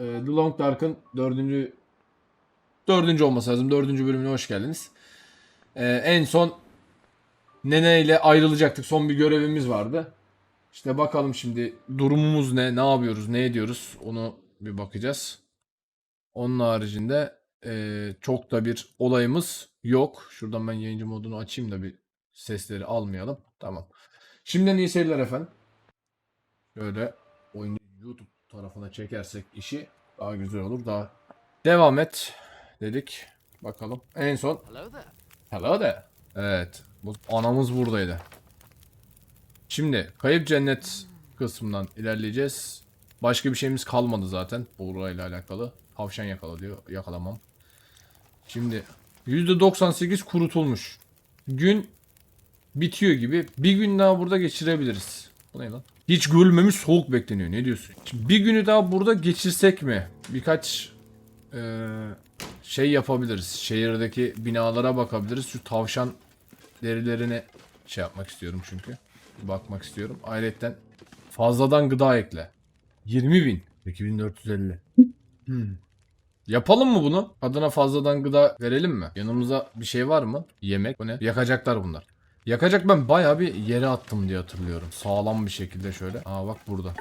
e, The Long Dark'ın dördüncü dördüncü olması lazım. Dördüncü bölümüne hoş geldiniz. E, en son Nene ile ayrılacaktık. Son bir görevimiz vardı. İşte bakalım şimdi durumumuz ne, ne yapıyoruz, ne ediyoruz onu bir bakacağız. Onun haricinde e, çok da bir olayımız yok. Şuradan ben yayıncı modunu açayım da bir sesleri almayalım. Tamam. Şimdiden iyi seyirler efendim. Şöyle oyunu YouTube tarafına çekersek işi daha güzel olur. Daha devam et dedik. Bakalım. En son Hello there. Hello there. Evet. Bu anamız buradaydı. Şimdi kayıp cennet kısmından ilerleyeceğiz. Başka bir şeyimiz kalmadı zaten burayla alakalı. Tavşan yakala diyor. Yakalamam. Şimdi %98 kurutulmuş. Gün bitiyor gibi. Bir gün daha burada geçirebiliriz. Bu ne lan? Hiç görülmemiş soğuk bekleniyor. Ne diyorsun? Şimdi bir günü daha burada geçirsek mi? Birkaç eee, şey yapabiliriz. Şehirdeki binalara bakabiliriz. Şu tavşan derilerine şey yapmak istiyorum çünkü. Bakmak istiyorum. Ayrıca fazladan gıda ekle. 20 bin. 2450. Hmm. Yapalım mı bunu? Adına fazladan gıda verelim mi? Yanımıza bir şey var mı? Yemek. Bu ne? Yakacaklar bunlar. Yakacak ben bayağı bir yere attım diye hatırlıyorum. Sağlam bir şekilde şöyle. Aa bak burada.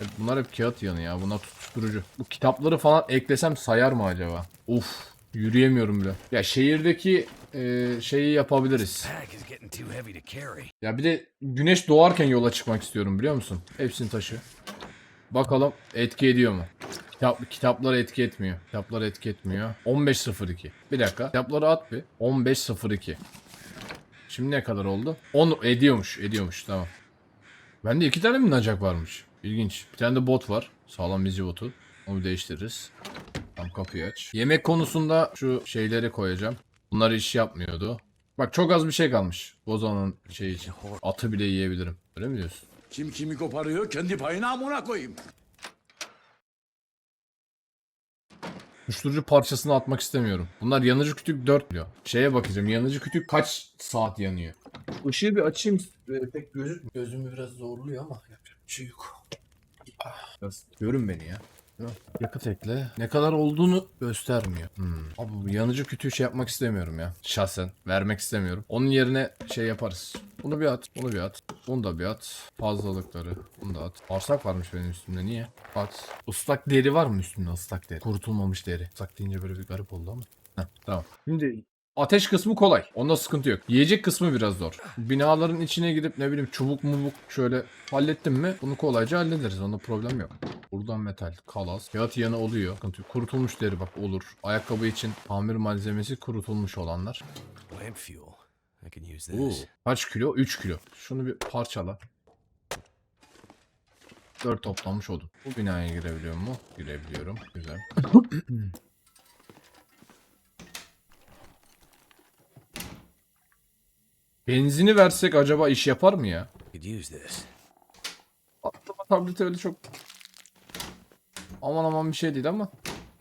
Evet, bunlar hep kağıt yanı ya. Bunlar tutuşturucu. Bu kitapları falan eklesem sayar mı acaba? Uf. Yürüyemiyorum bile. Ya şehirdeki e, şeyi yapabiliriz. Ya bir de güneş doğarken yola çıkmak istiyorum biliyor musun? Hepsini taşı. Bakalım etki ediyor mu? Kitap, kitaplar etki etmiyor. Kitaplar etki etmiyor. 15.02. Bir dakika. Kitapları at bir. 15.02. Şimdi ne kadar oldu? 10 ediyormuş. Ediyormuş. Tamam. Bende iki tane mi nacak varmış? İlginç. Bir tane de bot var. Sağlam bizi botu. Onu değiştiririz. Tam kapıyı aç. Yemek konusunda şu şeyleri koyacağım. Bunlar iş yapmıyordu. Bak çok az bir şey kalmış. Bozan'ın şeyi için. Atı bile yiyebilirim. Öyle mi diyorsun? Kim kimi koparıyor kendi payına amına koyayım. Uyuşturucu parçasını atmak istemiyorum. Bunlar yanıcı kütük 4 diyor. Şeye bakacağım. Yanıcı kütük kaç saat yanıyor? Işığı bir açayım. Ee, pek gözükmüyor. Gözümü biraz zorluyor ama yapacak bir şey yok. Ah, görün beni ya. Yakıt ekle. Ne kadar olduğunu göstermiyor. Hmm. Abi bu yanıcı kütüğü şey yapmak istemiyorum ya. Şahsen. Vermek istemiyorum. Onun yerine şey yaparız. Bunu bir at. Bunu bir at. Bunu da bir at. Fazlalıkları. Bunu da at. Bağırsak varmış benim üstümde. Niye? At. Islak deri var mı üstümde ıslak deri? Kurutulmamış deri. Islak deyince böyle bir garip oldu ama. Heh, tamam. Şimdi Ateş kısmı kolay. Onda sıkıntı yok. Yiyecek kısmı biraz zor. Binaların içine gidip ne bileyim çubuk mubuk şöyle hallettim mi bunu kolayca hallederiz. Onda problem yok. Buradan metal, kalas, kağıt yanı oluyor. Sıkıntı yok. Kurutulmuş deri bak olur. Ayakkabı için tamir malzemesi kurutulmuş olanlar. Lamp fuel. I can use Oo, this. kaç kilo? 3 kilo. Şunu bir parçala. 4 toplanmış odun. Bu binaya girebiliyor mu? Girebiliyorum. Güzel. Benzini versek acaba iş yapar mı ya? Aklıma tableti öyle çok aman aman bir şey değil ama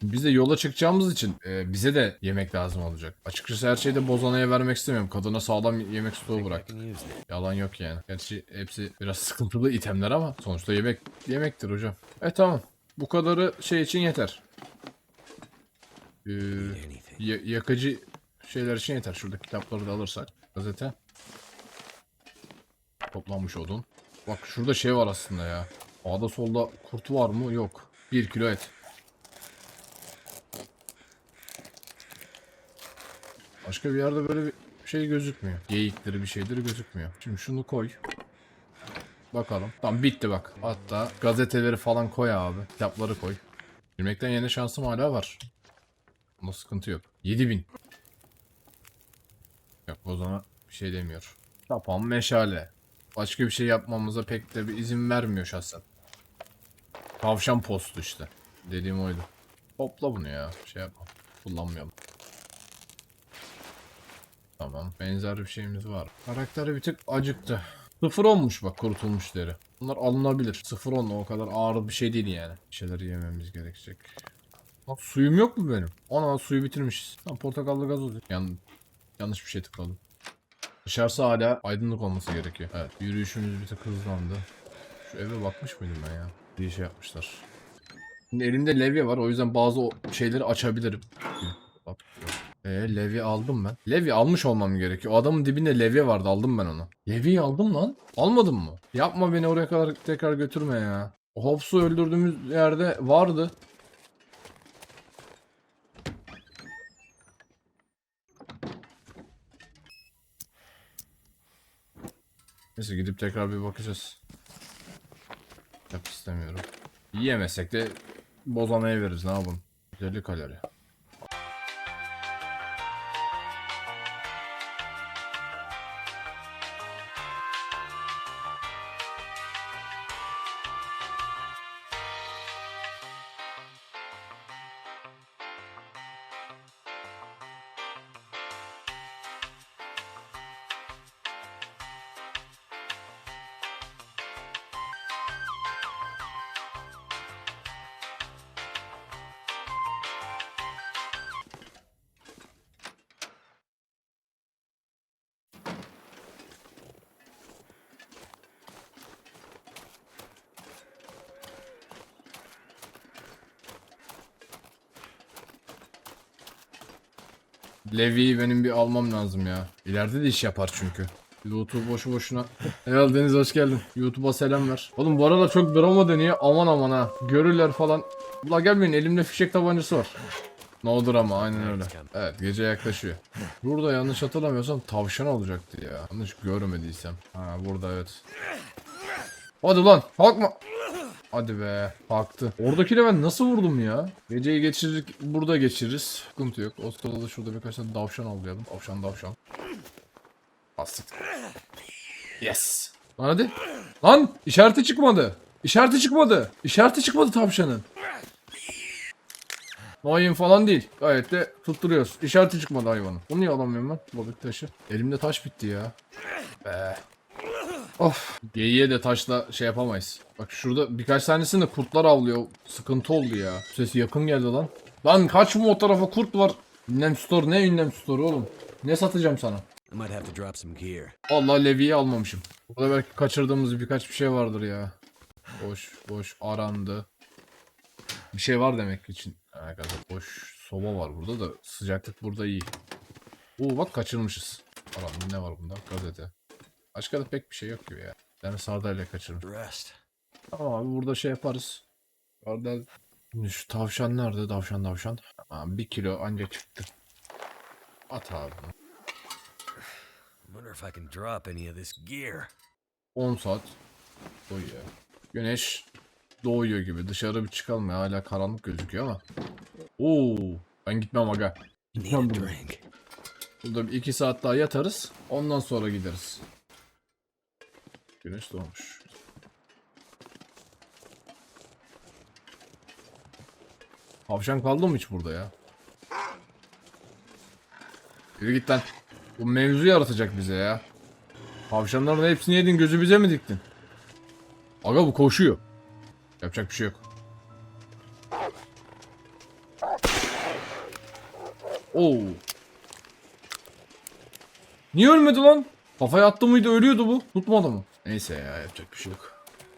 biz de yola çıkacağımız için e, bize de yemek lazım olacak. Açıkçası her şeyi de bozanaya vermek istemiyorum. Kadına sağlam yemek stoğu I bırak. can use this. Yalan yok yani. Gerçi hepsi biraz sıkıntılı itemler ama sonuçta yemek yemektir hocam. E tamam. Bu kadarı şey için yeter. Ee, yakıcı şeyler için yeter. Şurada kitapları da alırsak. Gazete. Toplanmış odun. Bak şurada şey var aslında ya. Sağda solda kurt var mı? Yok. 1 kilo et. Başka bir yerde böyle bir şey gözükmüyor. Geyikleri bir şeyleri gözükmüyor. Şimdi şunu koy. Bakalım. Tamam bitti bak. Hatta gazeteleri falan koy abi. Kitapları koy. Girmekten yine şansım hala var. Bunda sıkıntı yok. 7000. Yok o zaman bir şey demiyor. Tapan meşale. Başka bir şey yapmamıza pek de bir izin vermiyor şahsen. Tavşan postu işte. Dediğim oydu. Topla bunu ya. Şey yapma. Kullanmayalım. Tamam. Benzer bir şeyimiz var. Karakteri bir tık acıktı. Sıfır olmuş bak kurutulmuş deri. Bunlar alınabilir. Sıfır on o kadar ağır bir şey değil yani. Bir şeyler yememiz gerekecek. Bak suyum yok mu benim? Ana suyu bitirmişiz. Tamam portakallı gazoz. Yan, yanlış bir şey tıkladım. Dışarısı hala aydınlık olması gerekiyor. Evet yürüyüşümüz bir tık hızlandı. Şu eve bakmış mıydım ben ya? Bir şey yapmışlar. Şimdi elimde levye var o yüzden bazı şeyleri açabilirim. Bak. Ee, levye aldım ben. Levye almış olmam gerekiyor. O adamın dibinde levye vardı aldım ben onu. Levyeyi aldım lan. Almadın mı? Yapma beni oraya kadar tekrar götürme ya. Hobbs'u öldürdüğümüz yerde vardı. Neyse gidip tekrar bir bakacağız. Yap istemiyorum. Yiyemesek de bozanaya veririz ne yapalım. 150 kalori. Levi'yi benim bir almam lazım ya. İleride de iş yapar çünkü. Loot'u boşu boşuna. Eyvallah Deniz hoş geldin. YouTube'a selam ver. Oğlum bu aralar çok drama dönüyor. Aman aman ha. Görürler falan. Ula gelmeyin elimde fişek tabancası var. No drama aynen öyle. Evet gece yaklaşıyor. Burada yanlış hatırlamıyorsam tavşan olacaktı ya. Yanlış görmediysem. Ha burada evet. Hadi lan kalkma. Hadi be kalktı. Oradakine ben nasıl vurdum ya? Geceyi geçirdik burada geçiririz. Sıkıntı yok. O sırada da şurada birkaç tane davşan avlayalım. Davşan davşan. Bastık. Yes. Lan hadi. Lan işareti çıkmadı. İşareti çıkmadı. İşareti çıkmadı tavşanın. Mayın falan değil. Gayet de tutturuyoruz. İşareti çıkmadı hayvanın. Bunu niye alamıyorum ben? Balık taşı. Elimde taş bitti ya. Be. Of. Geyiğe de taşla şey yapamayız. Bak şurada birkaç tanesinde kurtlar avlıyor. Sıkıntı oldu ya. Sesi yakın geldi lan. Lan kaçma o tarafa kurt var. Ünlem store ne ünlem store oğlum? Ne satacağım sana? Allah Levi'yi almamışım. Burada belki kaçırdığımız birkaç bir şey vardır ya. Boş boş arandı. Bir şey var demek için. Gazete. boş soba var burada da sıcaklık burada iyi. Oo bak kaçırmışız. Arandı ne var bunda? Gazete. Başka da pek bir şey yok gibi ya. Yani sardalya kaçırmış. Rest. Tamam abi burada şey yaparız. Şimdi şu tavşan nerede? Tavşan tavşan. Tamam bir kilo anca çıktı. At abi. Wonder if I can drop any of this gear. 10 saat doğuyor. Güneş doğuyor gibi. Dışarı bir çıkalım ya. Hala karanlık gözüküyor ama. Oo, ben gitmem aga. Gitmem burada. Burada bir iki saat daha yatarız. Ondan sonra gideriz. Güneş doğmuş. Tavşan kaldı mı hiç burada ya? Yürü git lan. Bu mevzu yaratacak bize ya. Tavşanların hepsini yedin gözü bize mi diktin? Aga bu koşuyor. Yapacak bir şey yok. Oo. Niye ölmedi lan? Kafaya attı mıydı ölüyordu bu. Tutmadı mı? Neyse ya yapacak bir şey yok.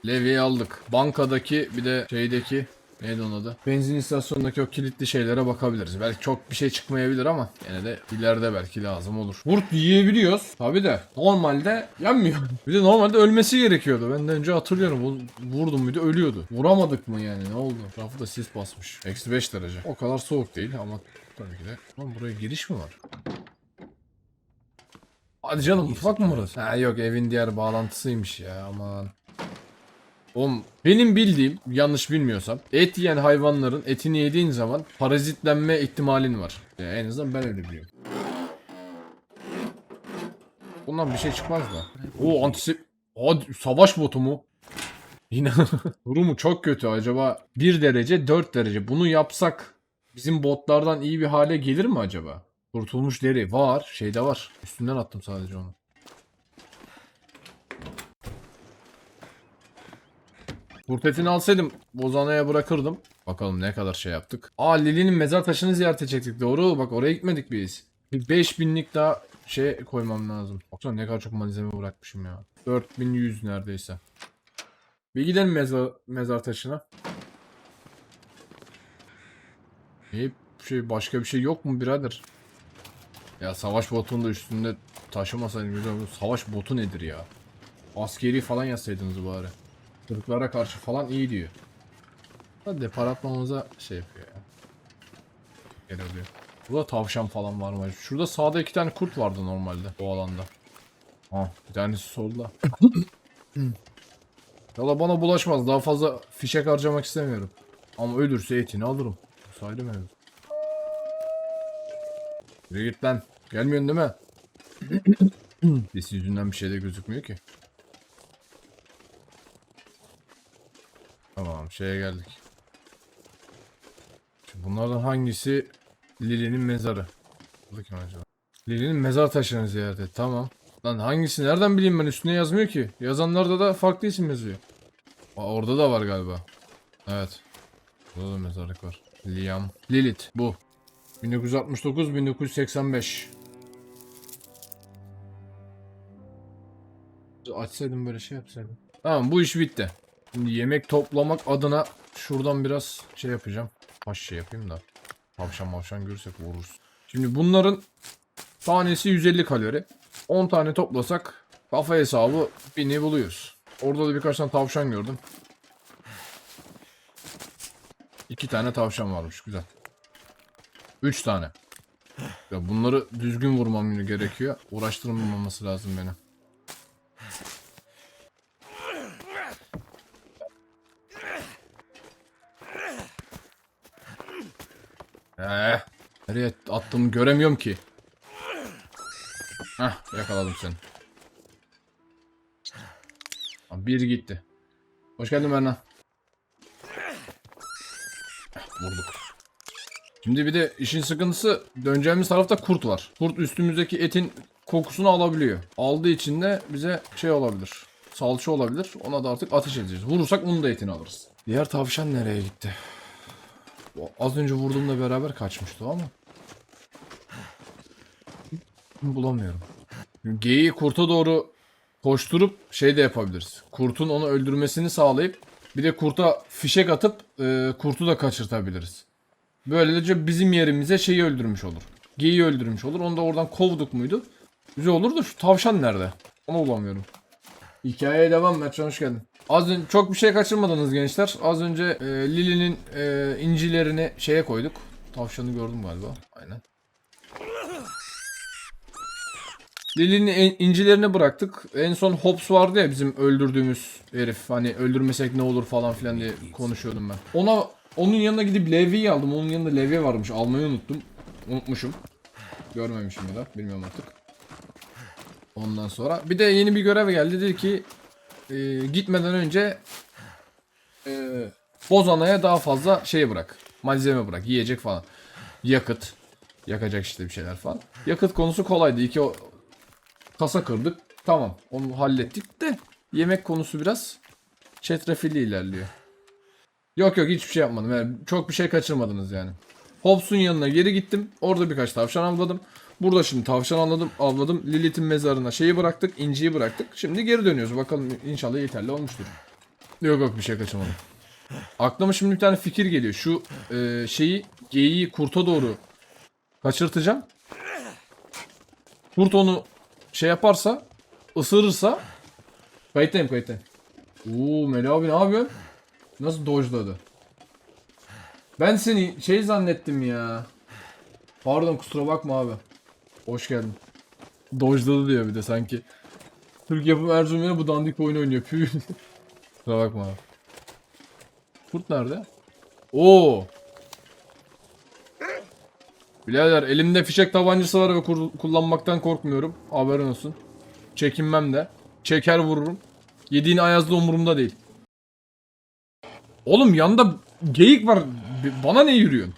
Levye'yi aldık. Bankadaki bir de şeydeki neydi onun adı? Benzin istasyonundaki o kilitli şeylere bakabiliriz. Belki çok bir şey çıkmayabilir ama yine de ileride belki lazım olur. Vurt yiyebiliyoruz. Tabi de normalde yenmiyor. Bir de normalde ölmesi gerekiyordu. Ben de önce hatırlıyorum. Vurdum bir de ölüyordu. Vuramadık mı yani ne oldu? Rafı da sis basmış. Eksi 5 derece. O kadar soğuk değil ama tabii ki de. Lan buraya giriş mi var? Hadi canım mutfak mı burası? Ha yok evin diğer bağlantısıymış ya aman. Oğlum benim bildiğim yanlış bilmiyorsam et yiyen hayvanların etini yediğin zaman parazitlenme ihtimalin var. Ya en azından ben öyle biliyorum. Bundan bir şey çıkmaz da. O antisep... Hadi savaş botu mu? Yine durumu çok kötü acaba 1 derece 4 derece bunu yapsak bizim botlardan iyi bir hale gelir mi acaba? Kurtulmuş deri var şeyde var üstünden attım sadece onu. Kurt etini alsaydım Bozana'ya bırakırdım. Bakalım ne kadar şey yaptık. Aa Lili'nin mezar taşını ziyaret edecektik doğru bak oraya gitmedik biz. Bir 5000'lik daha şey koymam lazım. Baksana ne kadar çok malzeme bırakmışım ya. 4100 neredeyse. Bir gidelim mezar, mezar taşına. İyi şey başka bir şey yok mu birader? Ya savaş botunu da üstünde taşımasaydın güzel olur. Savaş botu nedir ya? Askeri falan yazsaydınız bari. Kırıklara karşı falan iyi diyor. Hadi depar atmamıza şey yapıyor ya. Gel oluyor. Burada tavşan falan var mı? Şurada sağda iki tane kurt vardı normalde o alanda. Ha bir tanesi solda. Valla bana bulaşmaz. Daha fazla fişek harcamak istemiyorum. Ama ölürse etini alırım. Saydı mevzu. Yürü git lan. Gelmiyorsun değil mi? Biz yüzünden bir şey de gözükmüyor ki. Tamam şeye geldik. Şimdi bunlardan hangisi Lili'nin mezarı? Bu kim acaba? Lili'nin mezar taşını ziyaret et. Tamam. Lan hangisi nereden bileyim ben üstüne yazmıyor ki. Yazanlarda da farklı isim yazıyor. Aa, orada da var galiba. Evet. Burada da mezarlık var. Liam. Lilith bu. 1969-1985. Açsaydım böyle şey yapsaydım. Tamam bu iş bitti. Şimdi yemek toplamak adına şuradan biraz şey yapacağım. Baş şey yapayım da. Tavşan mavşan görürsek vururuz. Şimdi bunların tanesi 150 kalori. 10 tane toplasak kafa hesabı 1000'i buluyoruz. Orada da birkaç tane tavşan gördüm. İki tane tavşan varmış güzel. Üç tane. Ya bunları düzgün vurmam gerekiyor. Uğraştırmaması lazım beni. Ee, nereye attığımı göremiyorum ki. Hah yakaladım seni. Bir gitti. Hoş geldin Berna. Heh, Vurduk. Şimdi bir de işin sıkıntısı döneceğimiz tarafta kurt var. Kurt üstümüzdeki etin kokusunu alabiliyor. Aldığı için de bize şey olabilir. Salça olabilir. Ona da artık ateş edeceğiz. Vurursak onun da etini alırız. Diğer tavşan nereye gitti? Az önce vurduğumla beraber kaçmıştı ama. Bulamıyorum. Geyiği kurta doğru koşturup şey de yapabiliriz. Kurtun onu öldürmesini sağlayıp bir de kurta fişek atıp e, kurtu da kaçırtabiliriz. Böylece bizim yerimize şeyi öldürmüş olur. Geyiği öldürmüş olur. Onu da oradan kovduk muydu? Güzel olur da şu tavşan nerede? Onu bulamıyorum. Hikayeye devam Mertcan hoş geldin. Az önce çok bir şey kaçırmadınız gençler. Az önce e, Lili'nin e, incilerini şeye koyduk. Tavşanı gördüm galiba. Aynen. Lili'nin incilerini bıraktık. En son Hobbs vardı ya bizim öldürdüğümüz herif. Hani öldürmesek ne olur falan filan diye konuşuyordum ben. Ona onun yanına gidip Levi'yi aldım. Onun yanında Levi varmış. Almayı unuttum. Unutmuşum. Görmemişim ya da bilmiyorum artık. Ondan sonra bir de yeni bir görev geldi. Dedi ki e, gitmeden önce e, Bozana'ya daha fazla şey bırak. Malzeme bırak. Yiyecek falan. Yakıt. Yakacak işte bir şeyler falan. Yakıt konusu kolaydı. İki o, kasa kırdık. Tamam. Onu hallettik de yemek konusu biraz çetrefilli ilerliyor. Yok yok hiçbir şey yapmadım. Yani çok bir şey kaçırmadınız yani. Hobbs'un yanına geri gittim. Orada birkaç tavşan avladım. Burada şimdi tavşan avladım. avladım. Lilith'in mezarına şeyi bıraktık. inciyi bıraktık. Şimdi geri dönüyoruz. Bakalım inşallah yeterli olmuştur. Yok yok bir şey kaçırmadım. Aklıma şimdi bir tane fikir geliyor. Şu e, şeyi geyiği kurta doğru kaçırtacağım. Kurt onu şey yaparsa ısırırsa kayıttayım kayıttayım. Oo Melih abi ne yapıyorsun? Nasıl dojladı? Ben seni şey zannettim ya. Pardon kusura bakma abi. Hoş geldin. Dojladı diyor bir de sanki. Türk yapım Erzurum bu dandik oyun oynuyor. Püh. kusura bakma. Kurt nerede? Oo. Birader elimde fişek tabancası var ve kullanmaktan korkmuyorum. Haberin olsun. Çekinmem de. Çeker vururum. Yediğin ayazda umurumda değil. Oğlum yanında geyik var. Bana ne yürüyorsun?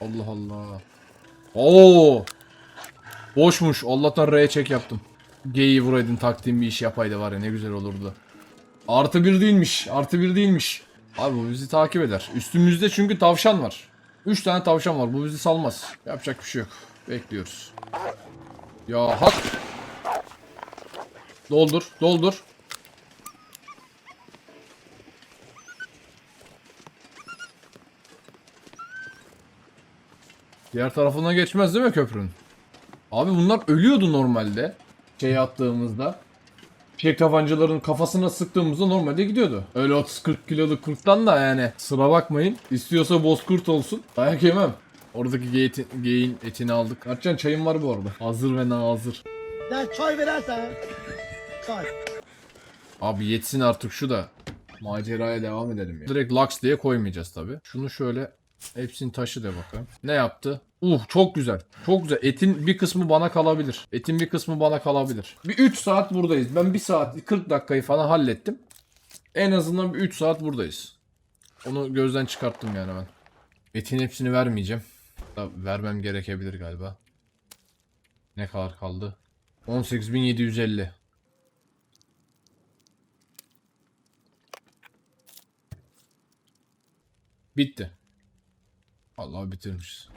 Allah Allah. Oo. Boşmuş. Allah'tan R'ye çek yaptım. G'yi vuraydın taktiğim bir iş yapaydı var ya ne güzel olurdu. Artı bir değilmiş. Artı bir değilmiş. Abi bu bizi takip eder. Üstümüzde çünkü tavşan var. 3 tane tavşan var. Bu bizi salmaz. Yapacak bir şey yok. Bekliyoruz. Ya hak. Doldur. Doldur. Diğer tarafına geçmez değil mi köprünün? Abi bunlar ölüyordu normalde. Şey attığımızda. Fişek tabancaların kafasına sıktığımızda normalde gidiyordu. Öyle 30-40 kiloluk kurttan da yani sıra bakmayın. İstiyorsa bozkurt olsun. Dayak yemem. Oradaki geyin, geyin etini aldık. Arçcan çayım var bu arada. Hazır ve nazır. Ya çay verersen. Çay. Abi yetsin artık şu da. Maceraya devam edelim ya. Direkt Lux diye koymayacağız tabi. Şunu şöyle hepsini taşı de bakalım. Ne yaptı? Uh çok güzel. Çok güzel. Etin bir kısmı bana kalabilir. Etin bir kısmı bana kalabilir. Bir 3 saat buradayız. Ben 1 saat 40 dakikayı falan hallettim. En azından bir 3 saat buradayız. Onu gözden çıkarttım yani ben. Etin hepsini vermeyeceğim. Vermem gerekebilir galiba. Ne kadar kaldı? 18.750. Bitti. Allah bitirmişiz.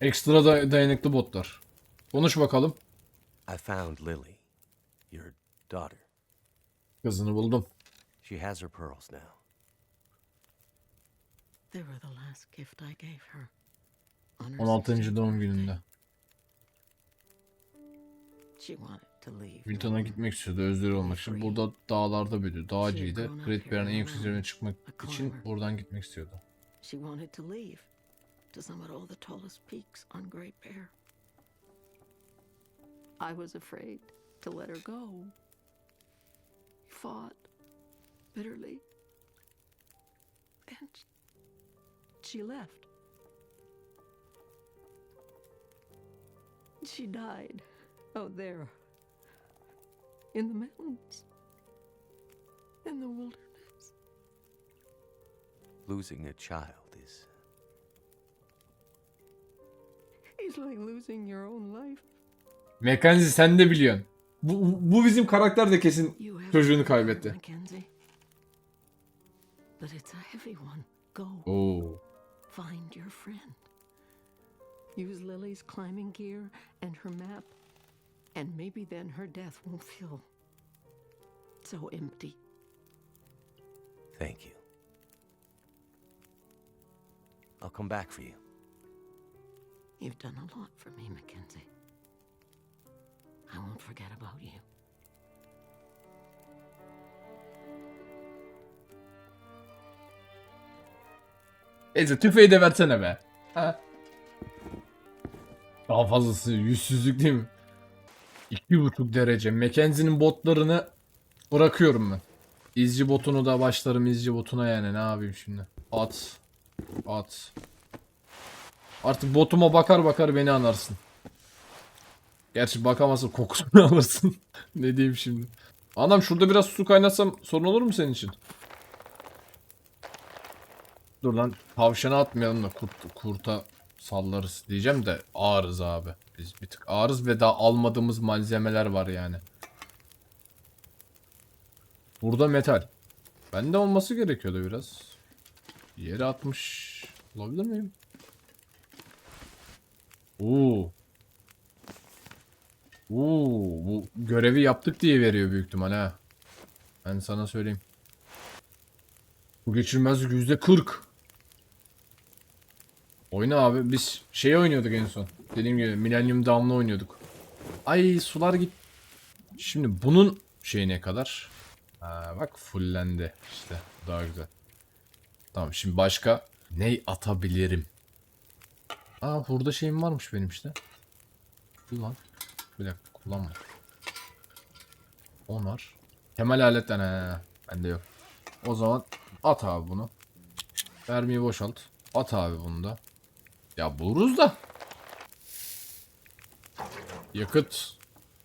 Ekstra da dayanıklı botlar. Konuş bakalım. I found Lily, your daughter. Kızını buldum. She has her pearls now. They were the last gift I gave her. On her 16. 16th doğum birthday. gününde. She wanted Wilton'a gitmek istiyordu özleri olmak için. Burada dağlarda büyüdü. Dağcıydı. Great Bear'ın en yüksek üzerine çıkmak için buradan gitmek istiyordu. She wanted to leave to summit all the tallest peaks on Great Bear. I was afraid to let her go. Fought bitterly. And she left. She died out there in the mountains, in the wilderness. Losing a child is It's like losing your own life. Mekanzi sen de biliyorsun. Bu, bu bizim karakter de kesin çocuğunu kaybetti. Mackenzie. But it's a heavy one. Go Oo. find your friend. Use Lily's climbing gear and her map, and maybe then her death won't feel so empty. thank you. I'll come back for you. You've done a lot for me, Mackenzie. I won't forget about you. Neyse tüfeği de versene be. Ha. Daha fazlası yüzsüzlük değil mi? İki buçuk derece. Mackenzie'nin botlarını bırakıyorum ben. İzci botunu da başlarım izci botuna yani ne yapayım şimdi. At. At. Artık botuma bakar bakar beni anarsın. Gerçi bakamazsın kokusunu alırsın. ne diyeyim şimdi. Anam şurada biraz su kaynatsam sorun olur mu senin için? Dur lan tavşana atmayalım da kurt, kurta sallarız diyeceğim de ağırız abi. Biz bir tık ağırız ve daha almadığımız malzemeler var yani. Burada metal. Bende olması gerekiyordu biraz. Yere atmış olabilir miyim? Oo. Oo, bu görevi yaptık diye veriyor büyük ihtimal ha. Ben sana söyleyeyim. Bu geçirmezlik yüzde 40. Oyna abi. Biz şey oynuyorduk en son. Dediğim gibi Millennium Down'la oynuyorduk. Ay sular git. Şimdi bunun şeyi ne kadar? Ha, bak fullendi. İşte daha güzel. Tamam şimdi başka ne atabilirim? Aa burada şeyim varmış benim işte. Kullan. Bir dakika kullanma. Onar. Temel aletten he. Bende yok. O zaman at abi bunu. Mermiyi boşalt. At abi bunu da. Ya buluruz da. Yakıt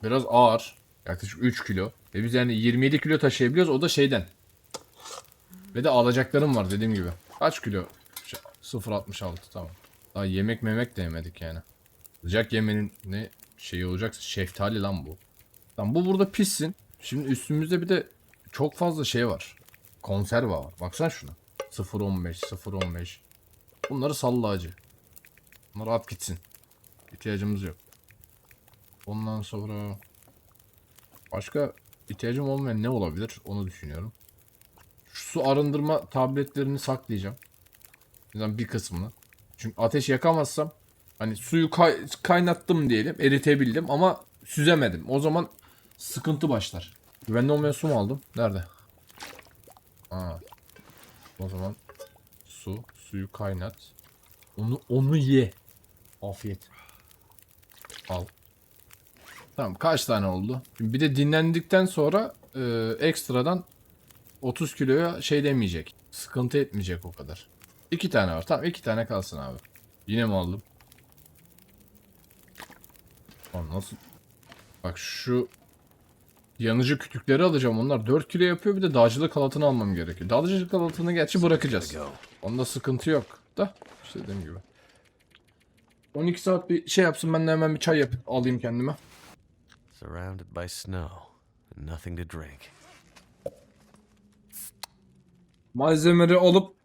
biraz ağır. Yaklaşık 3 kilo. Ve biz yani 27 kilo taşıyabiliyoruz. O da şeyden. Ve de alacaklarım var dediğim gibi. Kaç kilo? Şey, 0.66 tamam. Daha yemek memek de yemedik yani. Sıcak yemenin ne şeyi olacaksa şeftali lan bu. Tamam bu burada pişsin. Şimdi üstümüzde bir de çok fazla şey var. Konserve var. Baksana şuna. 0.15, 0.15. Bunları salla acı. Bunları at gitsin. İhtiyacımız yok. Ondan sonra başka ihtiyacım olmayan ne olabilir onu düşünüyorum. Şu su arındırma tabletlerini saklayacağım. Yani bir kısmını. Çünkü ateş yakamazsam hani suyu kay- kaynattım diyelim eritebildim ama süzemedim. O zaman sıkıntı başlar. Güvenli olmayan su mu aldım? Nerede? Aa. O zaman su, suyu kaynat. Onu onu ye. Afiyet. Al. Tamam kaç tane oldu? Şimdi bir de dinlendikten sonra e, ekstradan 30 kiloya şey demeyecek. Sıkıntı etmeyecek o kadar. İki tane var. Tamam iki tane kalsın abi. Yine mi aldım? Lan nasıl? Bak şu yanıcı kütükleri alacağım. Onlar 4 kilo yapıyor. Bir de dağcılık halatını almam gerekiyor. Dağcılık halatını gerçi bırakacağız. Onda sıkıntı yok. Da işte dediğim gibi. 12 saat bir şey yapsın ben de hemen bir çay yapıp alayım kendime. Surrounded by snow and nothing to drink. Malzemeleri alıp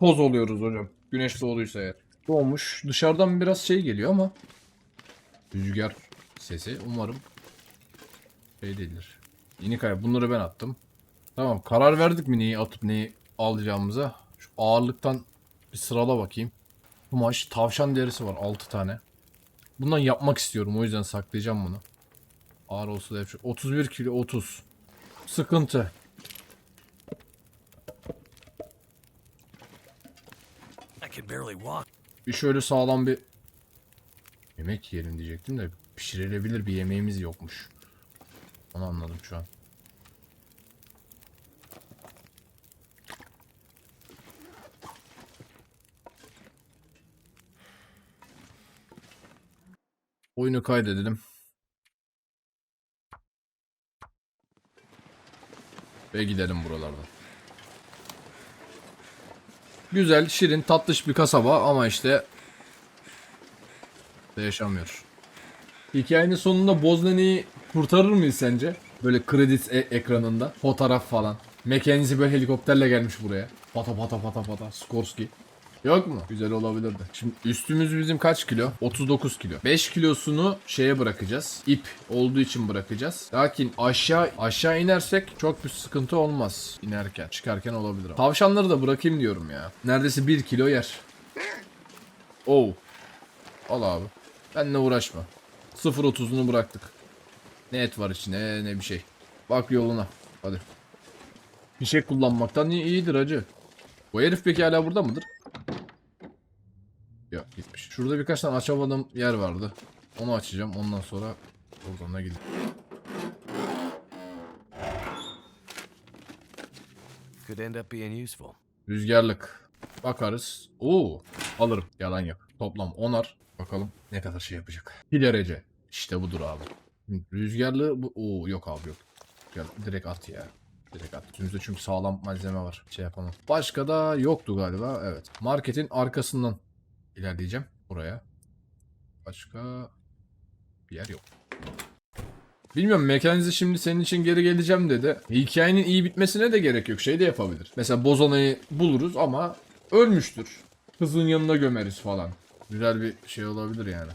toz oluyoruz hocam. Güneş doğduysa eğer. Doğmuş. Dışarıdan biraz şey geliyor ama rüzgar sesi umarım şey değildir. Yeni kaya bunları ben attım. Tamam karar verdik mi neyi atıp neyi alacağımıza. Şu ağırlıktan bir sırala bakayım. Kumaş tavşan derisi var 6 tane. Bundan yapmak istiyorum o yüzden saklayacağım bunu. Ağır olsa da yapacağım. 31 kilo 30. Sıkıntı. Bir şöyle sağlam bir yemek yiyelim diyecektim de pişirilebilir bir yemeğimiz yokmuş. Onu anladım şu an. Oyunu kaydedelim. Ve gidelim buralardan. Güzel, şirin, tatlış bir kasaba ama işte yaşamıyor. Hikayenin sonunda Boznani'yi kurtarır mıyız sence? Böyle kredi e- ekranında fotoğraf falan. Mackenzie böyle helikopterle gelmiş buraya. Pata pata pata pata. Skorsky. Yok mu? Güzel olabilirdi. Şimdi üstümüz bizim kaç kilo? 39 kilo. 5 kilosunu şeye bırakacağız. İp olduğu için bırakacağız. Lakin aşağı aşağı inersek çok bir sıkıntı olmaz. İnerken, çıkarken olabilir. ama. Tavşanları da bırakayım diyorum ya. Neredeyse 1 kilo yer. Oh. Al abi. Benle uğraşma. 0.30'unu bıraktık. Ne et var içinde ne bir şey. Bak yoluna. Hadi. Bir şey kullanmaktan iyi- iyidir hacı. Bu herif peki hala burada mıdır? Yok gitmiş. Şurada birkaç tane açamadığım yer vardı. Onu açacağım. Ondan sonra oradan da gideyim. Could end up being useful. Rüzgarlık. Bakarız. Oo, alırım. Yalan yok. Toplam 10'ar. Bakalım ne kadar şey yapacak. Bir derece. İşte budur abi. Rüzgarlı bu. Oo, yok abi yok. Gel direkt at ya. Direkt at. Üstümüzde çünkü sağlam malzeme var. Şey yapamam. Başka da yoktu galiba. Evet. Marketin arkasından ilerleyeceğim. Buraya. Başka bir yer yok. Bilmiyorum mekanize şimdi senin için geri geleceğim dedi. Hikayenin iyi bitmesine de gerek yok. Şey de yapabilir. Mesela Bozana'yı buluruz ama ölmüştür. Kızın yanına gömeriz falan. Güzel bir şey olabilir yani.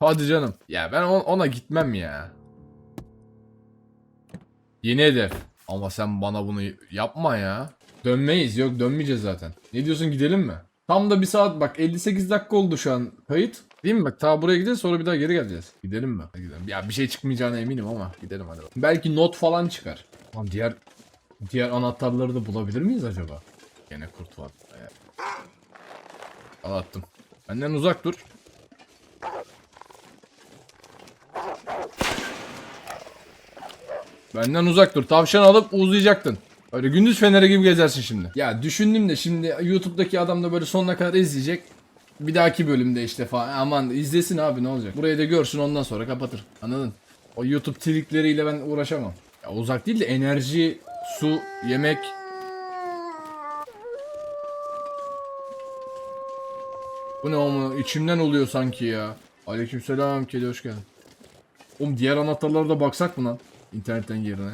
Hadi canım. Ya ben on- ona gitmem ya. Yeni hedef. Ama sen bana bunu yapma ya. Dönmeyiz. Yok dönmeyeceğiz zaten. Ne diyorsun gidelim mi? Tam da bir saat bak 58 dakika oldu şu an kayıt. Değil mi bak ta buraya gideceğiz sonra bir daha geri geleceğiz. Gidelim mi? Hadi gidelim. Ya bir şey çıkmayacağına eminim ama gidelim hadi. bakalım. Belki not falan çıkar. Lan diğer diğer anahtarları da bulabilir miyiz acaba? Gene kurt var. Evet. Al attım. Benden uzak dur. Benden uzak dur. Tavşan alıp uzayacaktın. Öyle gündüz feneri gibi gezersin şimdi. Ya düşündüm de şimdi YouTube'daki adam da böyle sonuna kadar izleyecek. Bir dahaki bölümde işte falan. Aman izlesin abi ne olacak. Burayı da görsün ondan sonra kapatır. Anladın? O YouTube trikleriyle ben uğraşamam. Ya uzak değil de enerji, su, yemek. Bu ne ama içimden oluyor sanki ya. Aleykümselam kedi hoş geldin. Oğlum diğer anahtarlara da baksak mı lan? İnternetten yerine.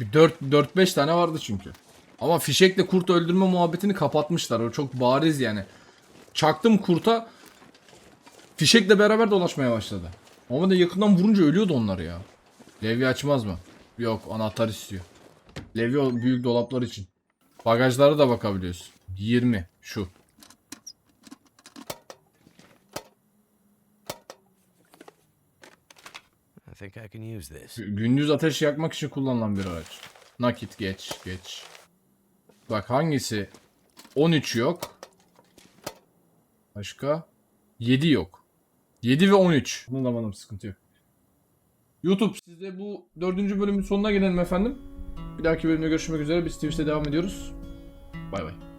Bir 4 4 5 tane vardı çünkü. Ama fişekle kurt öldürme muhabbetini kapatmışlar. O çok bariz yani. Çaktım kurta fişekle beraber dolaşmaya başladı. Ama da yakından vurunca ölüyordu onlar ya. Levye açmaz mı? Yok anahtar istiyor. Levye büyük dolaplar için. Bagajlara da bakabiliyorsun. 20 şu. Think I can use this. Gündüz ateş yakmak için kullanılan bir araç. Nakit geç geç. Bak hangisi? 13 yok. Başka? 7 yok. 7 ve 13. Bunda da bana bir sıkıntı yok. YouTube sizde bu dördüncü bölümün sonuna gelelim efendim. Bir dahaki bölümde görüşmek üzere. Biz Twitch'te devam ediyoruz. Bay bay.